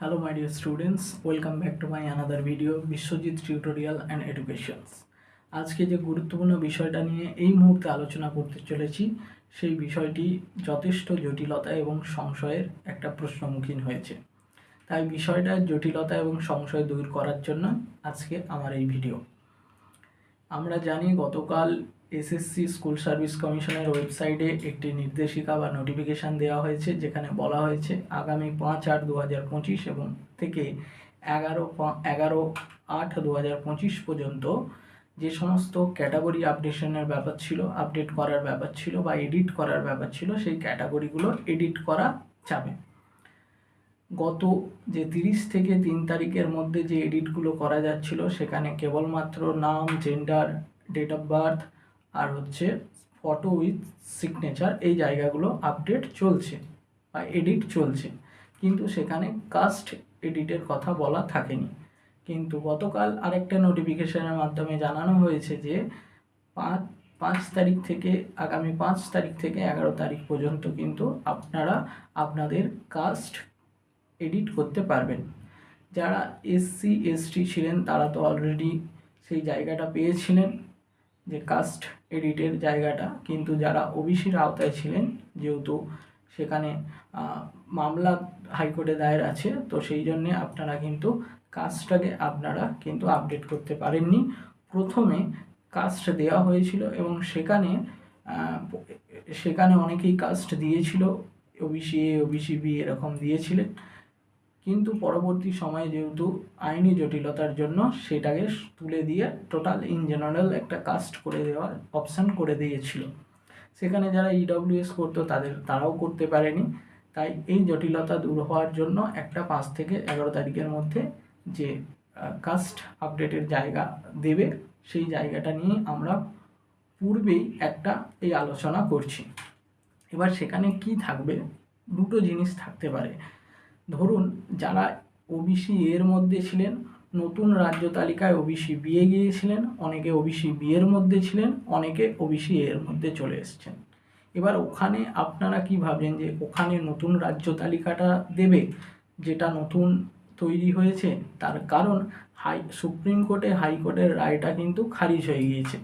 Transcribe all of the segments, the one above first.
Hello my dear students, welcome back to my another video Biswajit tutorial and educations আজকে যে গুরুত্বপূর্ণ বিষয়টা নিয়ে এই মুহূর্তে আলোচনা করতে চলেছি সেই বিষয়টি যথেষ্ট জটিলতা এবং সংশয়ের একটা প্রশ্নমুখীন হয়েছে। তাই বিষয়টার জটিলতা এবং সংশয় দূর করার জন্য আজকে আমার এই ভিডিও আমরা জানি গতকাল এসএসসি স্কুল সার্ভিস কমিশনের ওয়েবসাইটে একটি নির্দেশিকা বা নোটিফিকেশান দেওয়া হয়েছে, যেখানে বলা হয়েছে, আগামী পাঁচ আট দু হাজার পঁচিশ এবং থেকে এগারো এগারো আট দু হাজার পঁচিশ পর্যন্ত যে সমস্ত ক্যাটাগরি আপডেশনের ব্যাপার ছিল আপডেট করার ব্যাপার ছিল বা এডিট করার ব্যাপার ছিল, সেই ক্যাটাগরিগুলো এডিট করা যাবে। গত যে তিরিশ থেকে তিন তারিখের মধ্যে যে এডিটগুলো করা যাচ্ছিল, সেখানে কেবলমাত্র নাম জেন্ডার ডেট অফ বার্থ আর হচ্ছে ফটো উইথ সিগনেচার এই জায়গাগুলো আপডেট চলছে বা এডিট চলছে। কিন্তু সেখানে কাস্ট এডিটের কথা বলা থাকেনি। কিন্তু গতকাল আরেকটা নোটিফিকেশনের মাধ্যমে জানানো হয়েছে যে পাঁচ পাঁচ তারিখ থেকে, আগামী পাঁচ তারিখ থেকে এগারো তারিখ পর্যন্ত কিন্তু আপনারা আপনাদের কাস্ট এডিট করতে পারবেন। যারা এসসি এসটি ছিলেন তারা তো অলরেডি সেই জায়গাটা পেয়েছিলেন। যে কাস্ট এডিটের জায়গাটা, কিন্তু যারা ওবিসির আওতায় ছিলেন, যেহেতু সেখানে মামলা হাইকোর্টে দায়ের আছে, তো সেই জন্যে আপনারা কিন্তু কাস্টটাকে আপনারা কিন্তু আপডেট করতে পারেননি। প্রথমে কাস্ট দেওয়া হয়েছিল এবং সেখানে সেখানে অনেকেই কাস্ট দিয়েছিল ওবিসি এ ওবিসি বি এরকম দিয়েছিলেন। কিন্তু পরবর্তী সময়ে যেহেতু আইনি জটিলতার জন্য সেটাকে তুলে দিয়ে টোটাল ইন জেনারেল একটা কাস্ট করে দেওয়ার অপশান করে দিয়েছিল। সেখানে যারা ইডব্লিউএস করতো তাদের, তারাও করতে পারেনি। তাই এই জটিলতা দূর হওয়ার জন্য একটা পাঁচ থেকে এগারো তারিখের মধ্যে যে কাস্ট আপডেটের জায়গা দেবে, সেই জায়গাটা নিয়ে আমরা পূর্বেই একটা এই আলোচনা করছি। এবার সেখানে কি থাকবে? দুটো জিনিস থাকতে পারে। ধরুন, যারা ওবিসি এর মধ্যে ছিলেন, নতুন রাজ্য তালিকায় ওবিসি বিয়ে গিয়েছিলেন, অনেকে ওবিসি বিয়ের মধ্যে ছিলেন, অনেকে ওবিসি এর মধ্যে চলে এসেছেন। এবার ওখানে আপনারা কি ভাবছেন যে ওখানে নতুন রাজ্য তালিকাটা দেবে, যেটা নতুন তৈরি হয়েছে? তার কারণ, হাই, সুপ্রিম কোর্টে হাইকোর্টের রায়টা কিন্তু খারিজ হয়ে গিয়েছে।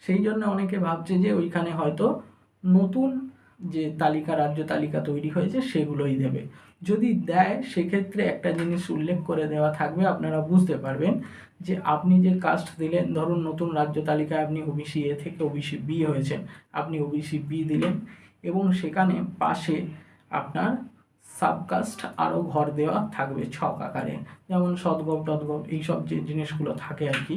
সেই জন্য অনেকে ভাবছে যে ওইখানে হয়তো নতুন যে তালিকা, রাজ্য তালিকা তৈরি হয়েছে, সেগুলোই দেবে। যদি দেয়, সেক্ষেত্রে একটা জিনিস উল্লেখ করে দেওয়া থাকবে, আপনারা বুঝতে পারবেন যে আপনি যে কাস্ট দিলেন, ধরুন নতুন রাজ্য তালিকায় আপনি ওবিসি এ থেকে ওবিসি বি হয়েছেন, আপনি ওবিসি বি দিলেন এবং সেখানে পাশে আপনার সাবকাস্ট আরও ঘর দেওয়া থাকবে ছক আকারে। যেমন সদগব টদগব এইসব যে জিনিসগুলো থাকে আর কি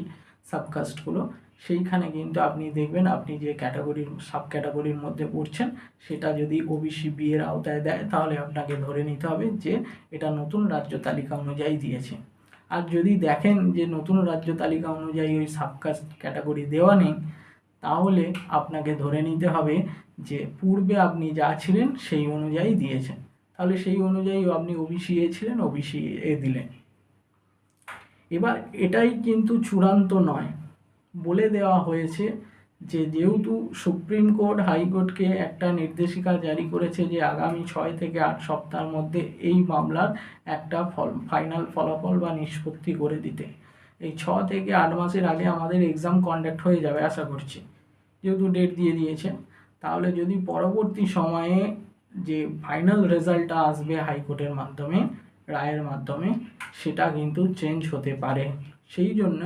সাবকাস্টগুলো সেইখানে কিন্তু আপনি দেখবেন আপনি যে ক্যাটাগরির সাব ক্যাটাগরির মধ্যে পড়ছেন, সেটা যদি ওবিসি বি এর আওতায় দেয়, তাহলে আপনাকে ধরে নিতে হবে যে এটা নতুন রাজ্য তালিকা অনুযায়ী দিয়েছে। আর যদি দেখেন যে নতুন রাজ্য তালিকা অনুযায়ী ওই সাবকাস্ট ক্যাটাগরি দেওয়া নেই, তাহলে আপনাকে ধরে নিতে হবে যে পূর্বে আপনি যা ছিলেন সেই অনুযায়ী দিয়েছেন। তাহলে সেই অনুযায়ী আপনি ওবিসি এ ছিলেন ওবিসি এ দিলেন। এবার এটাই কিন্তু চূড়ান্ত নয়। বলে দেওয়া হয়েছে যে যেহেতু সুপ্রিম কোর্ট হাইকোর্টকে একটা নির্দেশিকা জারি করেছে যে আগামী ছয় থেকে আট সপ্তাহের মধ্যে এই মামলার একটা ফল, ফাইনাল ফলাফল বা নিষ্পত্তি করে দিতে। এই ছ থেকে আট মাসের আগে আমাদের এক্সাম কন্ডাক্ট হয়ে যাবে আশা করছি। যেহেতু ডেট দিয়ে দিয়েছে তাহলে যদি পরবর্তী সময়ে যে ফাইনাল রেজাল্টটা আসবে হাইকোর্টের মাধ্যমে, রায়ের মাধ্যমে, সেটা কিন্তু চেঞ্জ হতে পারে। সেই জন্য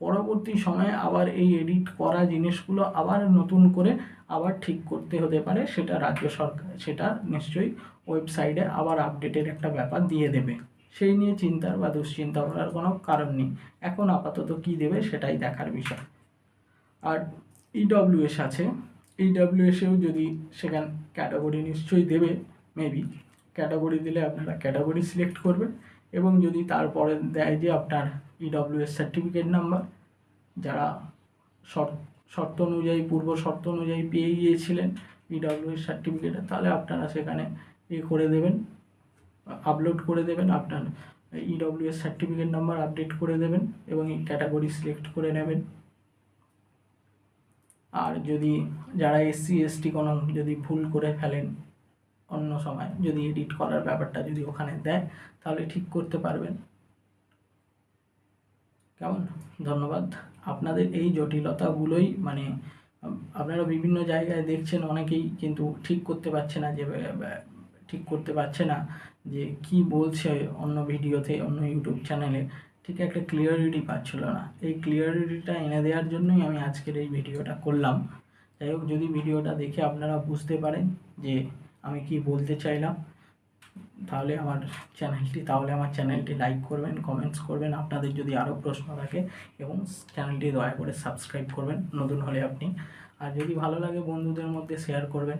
পরবর্তী সময়ে আবার এই এডিট করা জিনিসগুলো আবার নতুন করে আবার ঠিক করতে হতে পারে, সেটা রাজ্য সরকার, সেটা নিশ্চয়ই ওয়েবসাইটে আবার আপডেটের একটা ব্যাপার দিয়ে দেবে। সেই নিয়ে চিন্তার বা দুশ্চিন্তা করার কোনো কারণ নেই। এখন আপাতত কি দেবে সেটাই দেখার বিষয়। আর ইডব্লিউএস আছে। ইডব্লিউএসেও যদি সেখান ক্যাটাগরি নিশ্চয়ই দেবে মেবি ক্যাটাগরি দিলে আপনারা ক্যাটাগরি সিলেক্ট করবেন এবং যদি তারপরে দেয় যে আপনার ইডব্লিউএস সার্টিফিকেট নাম্বার যারা শর্ত অনুযায়ী, পূর্ব শর্ত অনুযায়ী পেয়ে গিয়েছিলেন ইডব্লিউএস সার্টিফিকেটে তাহলে আপনারা সেখানে এ করে দেবেন আপলোড করে দেবেন, আপনার ইডব্লিউএস সার্টিফিকেট নাম্বার আপডেট করে দেবেন এবং এই ক্যাটাগরি সিলেক্ট করে নেবেন। আর যদি যারা এসসি এসটি কোনো যদি ভুল করে ফেলেন অন্য সময়, যদি এডিট করার ব্যাপারটা যদি ওখানে দেয়, তাহলে ঠিক করতে পারবেন। কেমন? ধন্যবাদ। আপনাদের এই জটিলতাগুলোই মানে আপনারা বিভিন্ন জায়গায় দেখছেন, অনেকেই কিন্তু ঠিক করতে পারছে না যে ঠিক করতে পারছে না যে কি বলছে অন্য ভিডিওতে, অন্য ইউটিউব চ্যানেলে। ঠিক একটা ক্লিয়ারিটি পাচ্ছিল না। এই ক্লিয়ারিটিটা এনে দেওয়ার জন্যই আমি আজকের এই ভিডিওটা করলাম। যাই হোক, যদি ভিডিওটা দেখে আপনারা বুঝতে পারেন যে আমি কি বলতে চাইলাম তাহলে আমার চ্যানেলটি, তাহলে আমার চ্যানেলটি লাইক করবেন কমেন্টস করবেন, আপনাদের যদি আরও প্রশ্ন থাকে এবং চ্যানেলটি দয়া করে সাবস্ক্রাইব করবেন, নতুন হলে আপনি। আর যদি ভালো লাগে বন্ধুদের মধ্যে শেয়ার করবেন